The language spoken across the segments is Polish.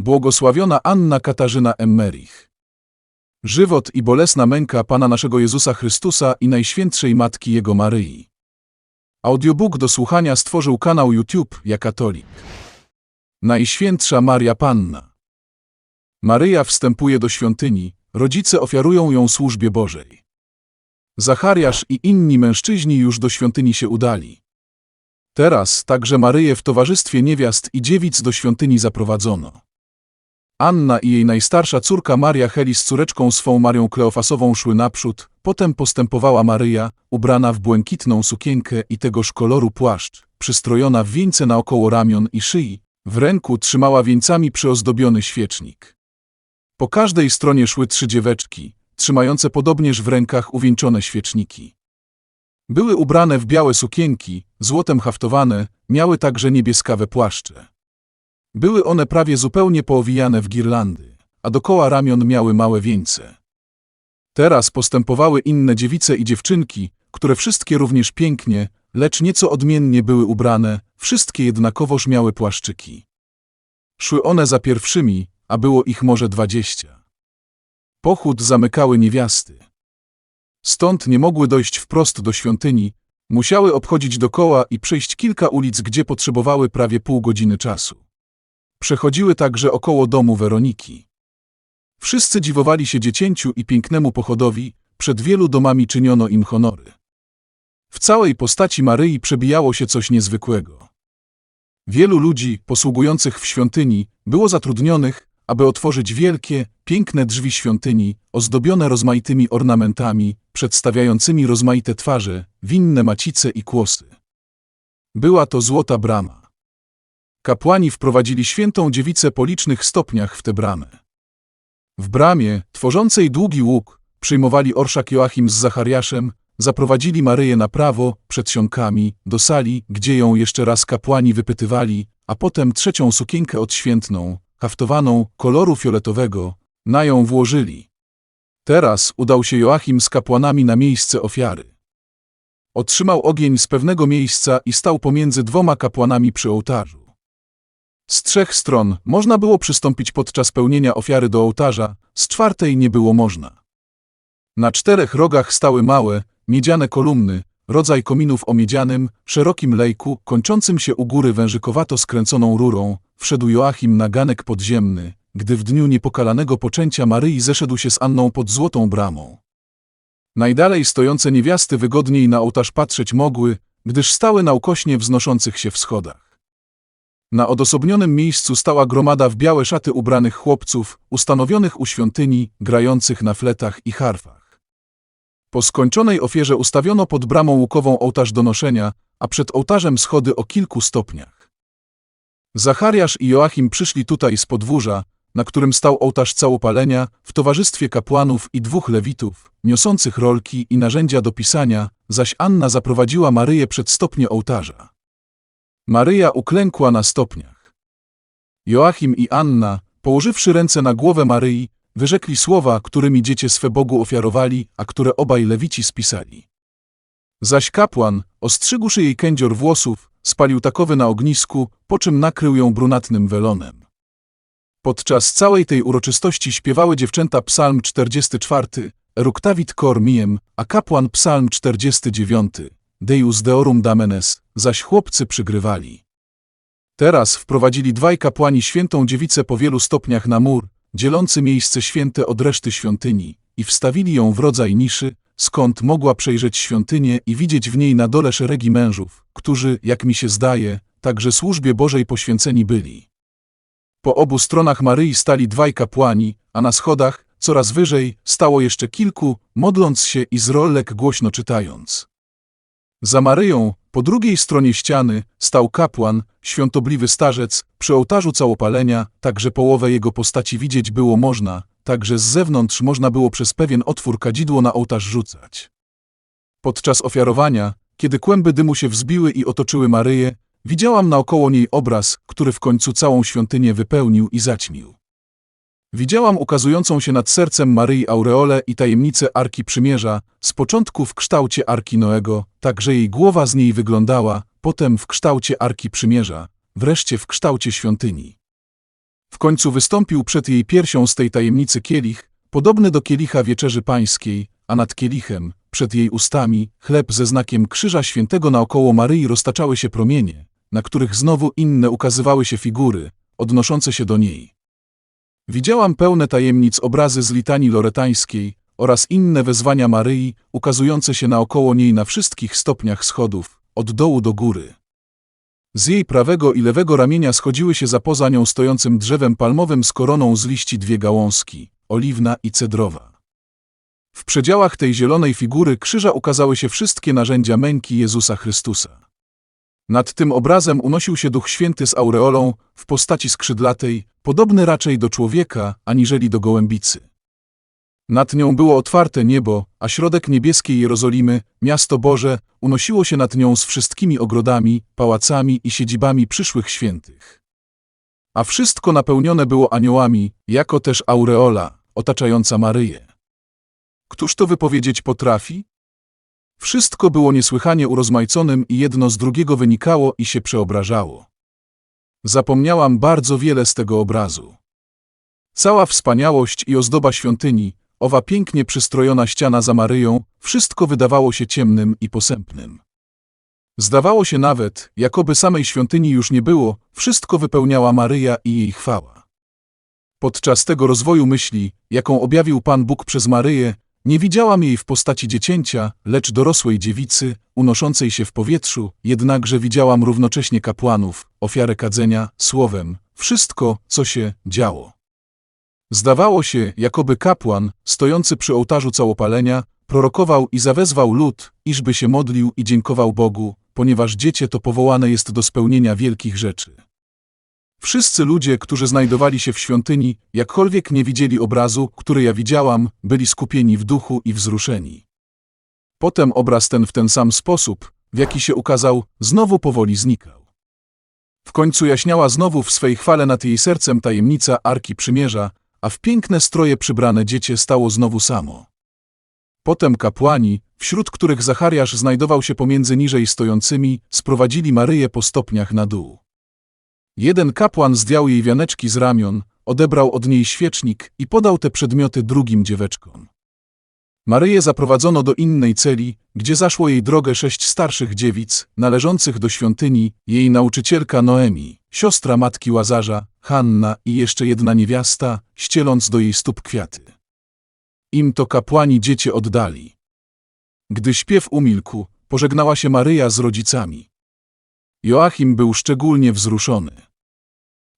Błogosławiona Anna Katarzyna Emmerich. Żywot i bolesna męka Pana naszego Jezusa Chrystusa i Najświętszej Matki Jego Maryi. Audiobook do słuchania stworzył kanał YouTube Ja Katolik. Najświętsza Maria Panna. Maryja wstępuje do świątyni, rodzice ofiarują ją służbie Bożej. Zachariasz i inni mężczyźni już do świątyni się udali. Teraz także Maryję w towarzystwie niewiast i dziewic do świątyni zaprowadzono. Anna i jej najstarsza córka Maria Heli z córeczką swą Marią Kleofasową szły naprzód, potem postępowała Maryja, ubrana w błękitną sukienkę i tegoż koloru płaszcz, przystrojona w wieńce naokoło ramion i szyi, w ręku trzymała wieńcami przyozdobiony świecznik. Po każdej stronie szły trzy dzieweczki, trzymające podobnież w rękach uwieńczone świeczniki. Były ubrane w białe sukienki, złotem haftowane, miały także niebieskawe płaszcze. Były one prawie zupełnie poowijane w girlandy, a dokoła ramion miały małe wieńce. Teraz postępowały inne dziewice i dziewczynki, które wszystkie również pięknie, lecz nieco odmiennie były ubrane, wszystkie jednakowoż miały płaszczyki. Szły one za pierwszymi, a było ich może dwadzieścia. Pochód zamykały niewiasty. Stąd nie mogły dojść wprost do świątyni, musiały obchodzić dokoła i przejść kilka ulic, gdzie potrzebowały prawie pół godziny czasu. Przechodziły także około domu Weroniki. Wszyscy dziwowali się dziecięciu i pięknemu pochodowi, przed wielu domami czyniono im honory. W całej postaci Maryi przebijało się coś niezwykłego. Wielu ludzi, posługujących w świątyni, było zatrudnionych, aby otworzyć wielkie, piękne drzwi świątyni, ozdobione rozmaitymi ornamentami, przedstawiającymi rozmaite twarze, winne macice i kłosy. Była to złota brama. Kapłani wprowadzili świętą dziewicę po licznych stopniach w tę bramę. W bramie, tworzącej długi łuk, przyjmowali orszak Joachim z Zachariaszem, zaprowadzili Maryję na prawo, przed sionkami, do sali, gdzie ją jeszcze raz kapłani wypytywali, a potem trzecią sukienkę odświętną, haftowaną, koloru fioletowego, na ją włożyli. Teraz udał się Joachim z kapłanami na miejsce ofiary. Otrzymał ogień z pewnego miejsca i stał pomiędzy dwoma kapłanami przy ołtarzu. Z trzech stron można było przystąpić podczas pełnienia ofiary do ołtarza, z czwartej nie było można. Na czterech rogach stały małe, miedziane kolumny, rodzaj kominów o miedzianym, szerokim lejku, kończącym się u góry wężykowato skręconą rurą, wszedł Joachim na ganek podziemny, gdy w dniu niepokalanego poczęcia Maryi zeszedł się z Anną pod złotą bramą. Najdalej stojące niewiasty wygodniej na ołtarz patrzeć mogły, gdyż stały na ukośnie wznoszących się wschodach. Na odosobnionym miejscu stała gromada w białe szaty ubranych chłopców, ustanowionych u świątyni, grających na fletach i harfach. Po skończonej ofierze ustawiono pod bramą łukową ołtarz donoszenia, a przed ołtarzem schody o kilku stopniach. Zachariasz i Joachim przyszli tutaj z podwórza, na którym stał ołtarz całopalenia, w towarzystwie kapłanów i dwóch lewitów, niosących rolki i narzędzia do pisania, zaś Anna zaprowadziła Maryję przed stopnie ołtarza. Maryja uklękła na stopniach. Joachim i Anna, położywszy ręce na głowę Maryi, wyrzekli słowa, którymi dziecię swe Bogu ofiarowali, a które obaj lewici spisali. Zaś kapłan, ostrzygłszy jej kędzior włosów, spalił takowy na ognisku, po czym nakrył ją brunatnym welonem. Podczas całej tej uroczystości śpiewały dziewczęta psalm 44, Eruktavit cor miem, a kapłan psalm 49, Deus deorum damenes, zaś chłopcy przygrywali. Teraz wprowadzili dwaj kapłani świętą dziewicę po wielu stopniach na mur, dzielący miejsce święte od reszty świątyni, i wstawili ją w rodzaj niszy, skąd mogła przejrzeć świątynię i widzieć w niej na dole szeregi mężów, którzy, jak mi się zdaje, także służbie Bożej poświęceni byli. Po obu stronach Maryi stali dwaj kapłani, a na schodach, coraz wyżej, stało jeszcze kilku, modląc się i z rolek głośno czytając. Za Maryją, po drugiej stronie ściany, stał kapłan, świątobliwy starzec, przy ołtarzu całopalenia, tak że połowę jego postaci widzieć było można, tak że z zewnątrz można było przez pewien otwór kadzidło na ołtarz rzucać. Podczas ofiarowania, kiedy kłęby dymu się wzbiły i otoczyły Maryję, widziałam naokoło niej obraz, który w końcu całą świątynię wypełnił i zaćmił. Widziałam ukazującą się nad sercem Maryi aureolę i tajemnicę Arki Przymierza, z początku w kształcie Arki Noego, tak że jej głowa z niej wyglądała, potem w kształcie Arki Przymierza, wreszcie w kształcie świątyni. W końcu wystąpił przed jej piersią z tej tajemnicy kielich, podobny do kielicha wieczerzy pańskiej, a nad kielichem, przed jej ustami, chleb ze znakiem krzyża świętego naokoło Maryi roztaczały się promienie, na których znowu inne ukazywały się figury, odnoszące się do niej. Widziałam pełne tajemnic obrazy z litanii loretańskiej oraz inne wezwania Maryi, ukazujące się naokoło niej na wszystkich stopniach schodów, od dołu do góry. Z jej prawego i lewego ramienia schodziły się za poza nią stojącym drzewem palmowym z koroną z liści dwie gałązki, oliwna i cedrowa. W przedziałach tej zielonej figury krzyża ukazały się wszystkie narzędzia męki Jezusa Chrystusa. Nad tym obrazem unosił się Duch Święty z aureolą w postaci skrzydlatej, podobny raczej do człowieka, aniżeli do gołębicy. Nad nią było otwarte niebo, a środek niebieskiej Jerozolimy, miasto Boże, unosiło się nad nią z wszystkimi ogrodami, pałacami i siedzibami przyszłych świętych. A wszystko napełnione było aniołami, jako też aureola, otaczająca Maryję. Któż to wypowiedzieć potrafi? Wszystko było niesłychanie urozmaiconym i jedno z drugiego wynikało i się przeobrażało. Zapomniałam bardzo wiele z tego obrazu. Cała wspaniałość i ozdoba świątyni, owa pięknie przystrojona ściana za Maryją, wszystko wydawało się ciemnym i posępnym. Zdawało się nawet, jakoby samej świątyni już nie było, wszystko wypełniała Maryja i jej chwała. Podczas tego rozwoju myśli, jaką objawił Pan Bóg przez Maryję, nie widziałam jej w postaci dziecięcia, lecz dorosłej dziewicy, unoszącej się w powietrzu, jednakże widziałam równocześnie kapłanów, ofiarę kadzenia, słowem, wszystko, co się działo. Zdawało się, jakoby kapłan, stojący przy ołtarzu całopalenia, prorokował i zawezwał lud, iżby się modlił i dziękował Bogu, ponieważ dziecię to powołane jest do spełnienia wielkich rzeczy. Wszyscy ludzie, którzy znajdowali się w świątyni, jakkolwiek nie widzieli obrazu, który ja widziałam, byli skupieni w duchu i wzruszeni. Potem obraz ten w ten sam sposób, w jaki się ukazał, znowu powoli znikał. W końcu jaśniała znowu w swej chwale nad jej sercem tajemnica Arki Przymierza, a w piękne stroje przybrane dziecię stało znowu samo. Potem kapłani, wśród których Zachariasz znajdował się pomiędzy niżej stojącymi, sprowadzili Maryję po stopniach na dół. Jeden kapłan zdjął jej wianeczki z ramion, odebrał od niej świecznik i podał te przedmioty drugim dzieweczkom. Maryję zaprowadzono do innej celi, gdzie zaszło jej drogę sześć starszych dziewic, należących do świątyni, jej nauczycielka Noemi, siostra matki Łazarza, Hanna i jeszcze jedna niewiasta, ścieląc do jej stóp kwiaty. Im to kapłani dziecię oddali. Gdy śpiew umilkł, pożegnała się Maryja z rodzicami. Joachim był szczególnie wzruszony.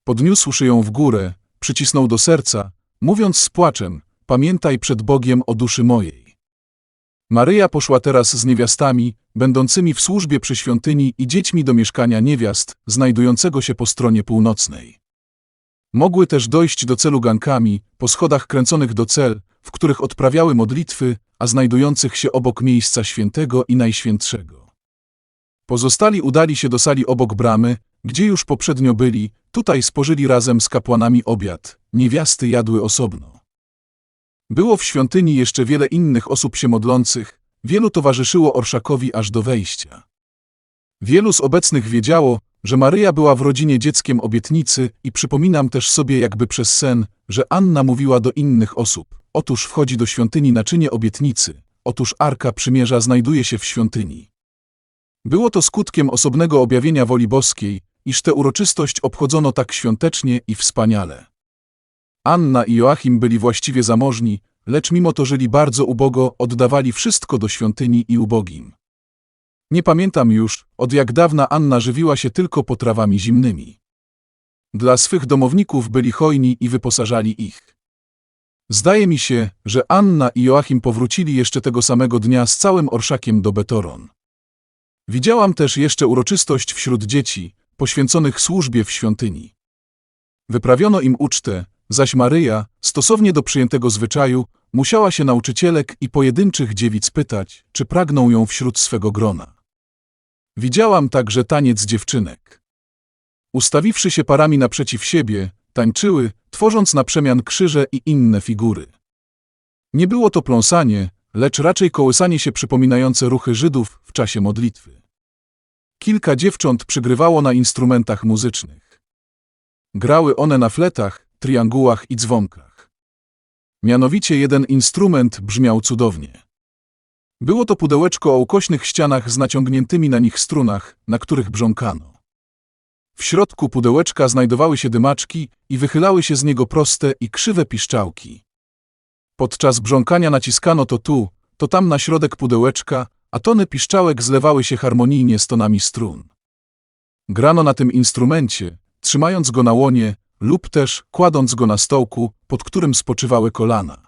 Podniósłszy ją w górę, przycisnął do serca, mówiąc z płaczem, pamiętaj przed Bogiem o duszy mojej. Maryja poszła teraz z niewiastami, będącymi w służbie przy świątyni i dziećmi do mieszkania niewiast, znajdującego się po stronie północnej. Mogły też dojść do celu gankami, po schodach kręconych do cel, w których odprawiały modlitwy, a znajdujących się obok miejsca świętego i najświętszego. Pozostali udali się do sali obok bramy, gdzie już poprzednio byli, tutaj spożyli razem z kapłanami obiad, niewiasty jadły osobno. Było w świątyni jeszcze wiele innych osób się modlących, wielu towarzyszyło orszakowi aż do wejścia. Wielu z obecnych wiedziało, że Maryja była w rodzinie dzieckiem obietnicy i przypominam też sobie jakby przez sen, że Anna mówiła do innych osób. Otóż wchodzi do świątyni naczynie obietnicy, otóż Arka Przymierza znajduje się w świątyni. Było to skutkiem osobnego objawienia woli boskiej, iż tę uroczystość obchodzono tak świątecznie i wspaniale. Anna i Joachim byli właściwie zamożni, lecz mimo to żyli bardzo ubogo, oddawali wszystko do świątyni i ubogim. Nie pamiętam już, od jak dawna Anna żywiła się tylko potrawami zimnymi. Dla swych domowników byli hojni i wyposażali ich. Zdaje mi się, że Anna i Joachim powrócili jeszcze tego samego dnia z całym orszakiem do Betoron. Widziałam też jeszcze uroczystość wśród dzieci, poświęconych służbie w świątyni. Wyprawiono im ucztę, zaś Maryja, stosownie do przyjętego zwyczaju, musiała się nauczycielek i pojedynczych dziewic pytać, czy pragną ją wśród swego grona. Widziałam także taniec dziewczynek. Ustawiwszy się parami naprzeciw siebie, tańczyły, tworząc na przemian krzyże i inne figury. Nie było to pląsanie, lecz raczej kołysanie się przypominające ruchy Żydów w czasie modlitwy. Kilka dziewcząt przygrywało na instrumentach muzycznych. Grały one na fletach, triangułach i dzwonkach. Mianowicie jeden instrument brzmiał cudownie. Było to pudełeczko o ukośnych ścianach z naciągniętymi na nich strunach, na których brząkano. W środku pudełeczka znajdowały się dymaczki i wychylały się z niego proste i krzywe piszczałki. Podczas brząkania naciskano to tu, to tam na środek pudełeczka, a tony piszczałek zlewały się harmonijnie z tonami strun. Grano na tym instrumencie, trzymając go na łonie lub też kładąc go na stołku, pod którym spoczywały kolana.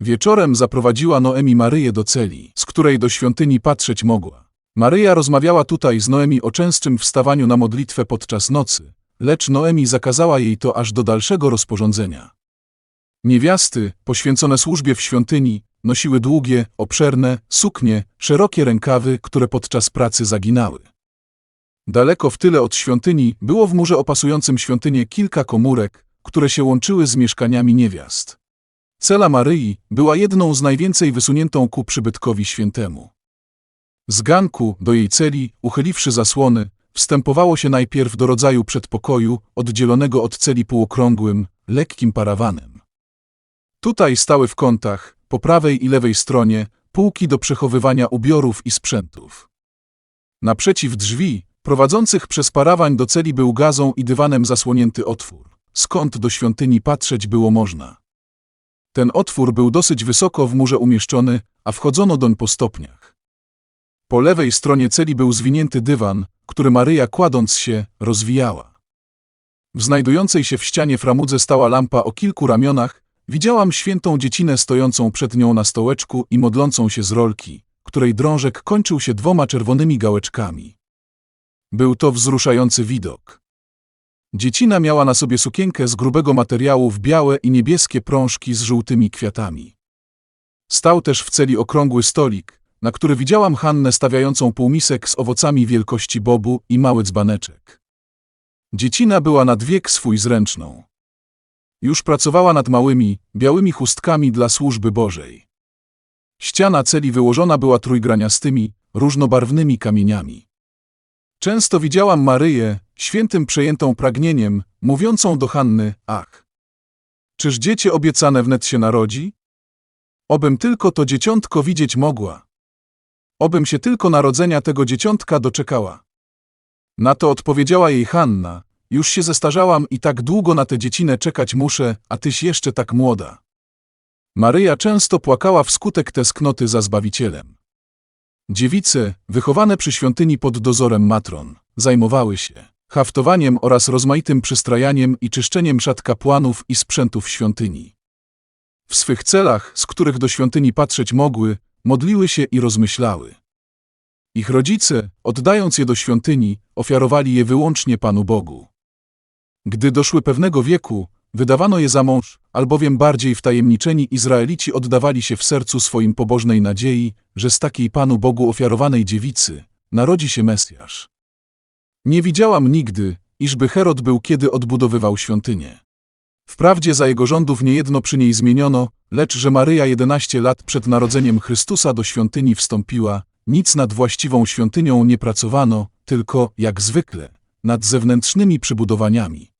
Wieczorem zaprowadziła Noemi Maryję do celi, z której do świątyni patrzeć mogła. Maryja rozmawiała tutaj z Noemi o częstszym wstawaniu na modlitwę podczas nocy, lecz Noemi zakazała jej to aż do dalszego rozporządzenia. Niewiasty, poświęcone służbie w świątyni, nosiły długie, obszerne suknie, szerokie rękawy, które podczas pracy zaginały. Daleko w tyle od świątyni było w murze opasującym świątynię kilka komórek, które się łączyły z mieszkaniami niewiast. Cela Maryi była jedną z najwięcej wysuniętą ku przybytkowi świętemu. Z ganku do jej celi, uchyliwszy zasłony, wstępowało się najpierw do rodzaju przedpokoju, oddzielonego od celi półokrągłym, lekkim parawanem. Tutaj stały w kątach, po prawej i lewej stronie, półki do przechowywania ubiorów i sprzętów. Naprzeciw drzwi, prowadzących przez parawań do celi był gazą i dywanem zasłonięty otwór, skąd do świątyni patrzeć było można. Ten otwór był dosyć wysoko w murze umieszczony, a wchodzono doń po stopniach. Po lewej stronie celi był zwinięty dywan, który Maryja kładąc się, rozwijała. W znajdującej się w ścianie framudze stała lampa o kilku ramionach, widziałam świętą dziecinę stojącą przed nią na stołeczku i modlącą się z rolki, której drążek kończył się dwoma czerwonymi gałeczkami. Był to wzruszający widok. Dziecina miała na sobie sukienkę z grubego materiału w białe i niebieskie prążki z żółtymi kwiatami. Stał też w celi okrągły stolik, na który widziałam Hannę stawiającą półmisek z owocami wielkości bobu i mały dzbaneczek. Dziecina była nad wiek swój zręczną. Już pracowała nad małymi, białymi chustkami dla służby Bożej. Ściana celi wyłożona była trójgraniastymi, różnobarwnymi kamieniami. Często widziałam Maryję, świętym przejętą pragnieniem, mówiącą do Hanny, ach, czyż dziecię obiecane wnet się narodzi? Obym tylko to dzieciątko widzieć mogła. Obym się tylko narodzenia tego dzieciątka doczekała. Na to odpowiedziała jej Hanna, już się zestarzałam i tak długo na tę dziecinę czekać muszę, a tyś jeszcze tak młoda. Maryja często płakała wskutek tęsknoty za Zbawicielem. Dziewice, wychowane przy świątyni pod dozorem matron, zajmowały się haftowaniem oraz rozmaitym przystrajaniem i czyszczeniem szat kapłanów i sprzętów świątyni. W swych celach, z których do świątyni patrzeć mogły, modliły się i rozmyślały. Ich rodzice, oddając je do świątyni, ofiarowali je wyłącznie Panu Bogu. Gdy doszły pewnego wieku, wydawano je za mąż, albowiem bardziej wtajemniczeni Izraelici oddawali się w sercu swoim pobożnej nadziei, że z takiej Panu Bogu ofiarowanej dziewicy narodzi się Mesjasz. Nie widziałam nigdy, iżby Herod był kiedy odbudowywał świątynię. Wprawdzie za jego rządów niejedno przy niej zmieniono, lecz że Maryja 11 lat przed narodzeniem Chrystusa do świątyni wstąpiła, nic nad właściwą świątynią nie pracowano, tylko, jak zwykle, nad zewnętrznymi przybudowaniami.